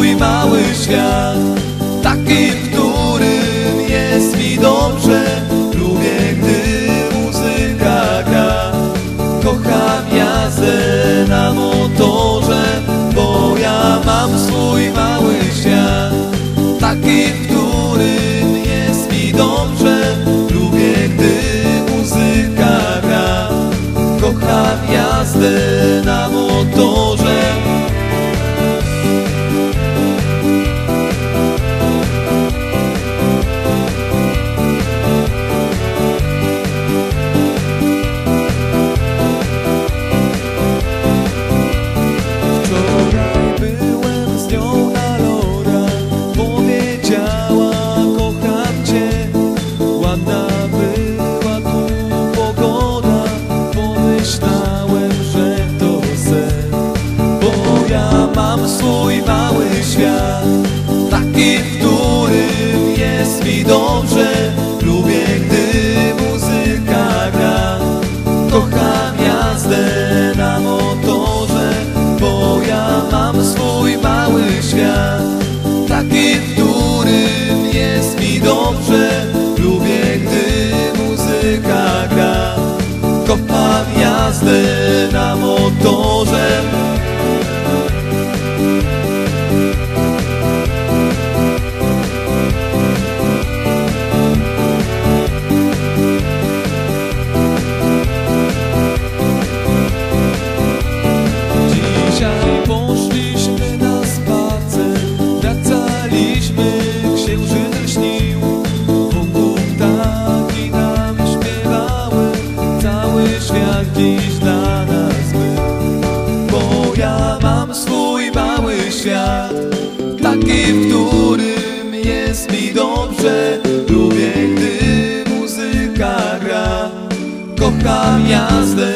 mój mały świat. swój mały świat. Taki, w którym jest mi dobrze. Lubię, gdy muzyka gra. Kocham jazdę na motorze Bo ja mam swój mały świat. Taki, w którym jest mi dobrze. Lubię, gdy muzyka gra. Kocham jazdę w którym jest mi dobrze Lubię, gdy muzyka gra. Kocham jazdę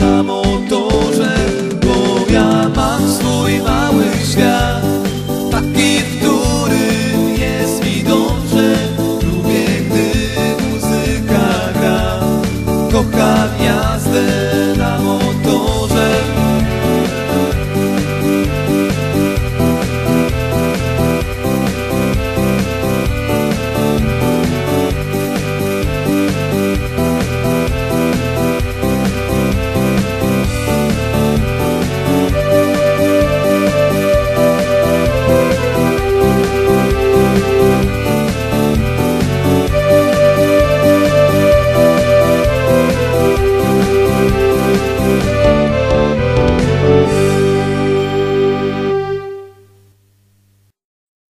na motorze Bo ja mam swój mały świat. Taki, w którym jest mi dobrze Lubię, gdy muzyka gra. Kocham jazdę